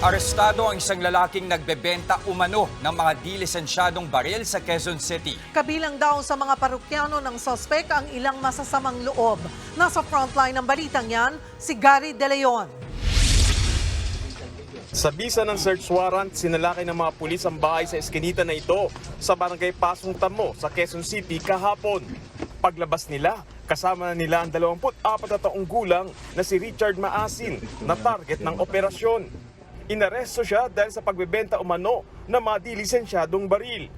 Arestado ang isang lalaking nagbebenta umano ng mga di-lisensyadong baril sa Quezon City. Kabilang daw sa mga parukyano ng sospek ang ilang masasamang loob. Nasa frontline ng balitang yan, si Gary De Leon. Sa bisa ng search warrant, sinalakay ng mga pulis ang bahay sa eskinita na ito sa barangay Pasong Tamo sa Quezon City kahapon. Paglabas nila, kasama na nila ang 24 na taong gulang na si Richard Maasin na target ng operasyon. Inaresto siya dahil sa pagbebenta umano ng mga di-lisensyadong baril.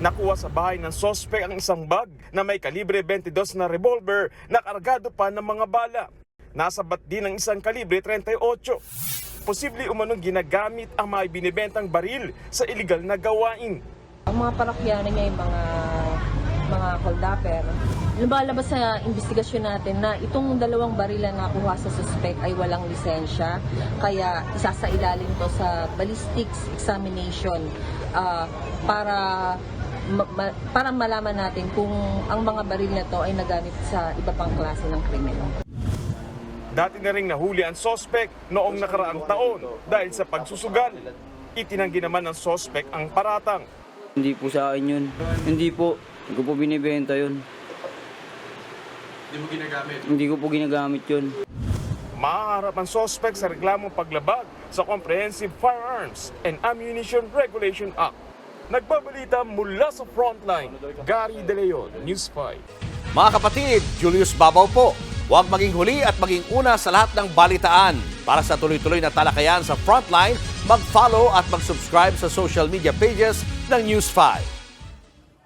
Nakuha sa bahay ng sospek ang isang bag na may kalibre 22 na revolver na kargado pa ng mga bala. Nasabat din ang isang kalibre 38. Posible umanong ginagamit ang mga binibentang baril sa iligal na gawain. Ang mga parokyano niya yung mga mga holdapper. Lumalabas sa investigasyon natin na itong dalawang baril na nakuha sa suspect ay walang lisensya. Kaya isasailalim to sa ballistics examination ah, para ma- ma- para malaman natin kung ang mga baril na to ay nagamit sa iba pang klase ng krimen. Dati na ring nahuli ang sospek noong nakaraang taon dahil sa pagsusugal. Itinanggi naman ng sospek ang paratang. Hindi po sa akin yun. Hindi po. Hindi ko po binibenta yun. Hindi mo ginagamit? Hindi ko po ginagamit yun. Maaharap ang sospek sa reklamong paglabag sa Comprehensive Firearms and Ammunition Regulation Act. Nagbabalita mula sa frontline, Gary De Leon, News 5. Mga kapatid, Julius Babaw po. Huwag maging huli at maging una sa lahat ng balitaan. Para sa tuloy-tuloy na talakayan sa Frontline, mag-follow at mag-subscribe sa social media pages ng News 5.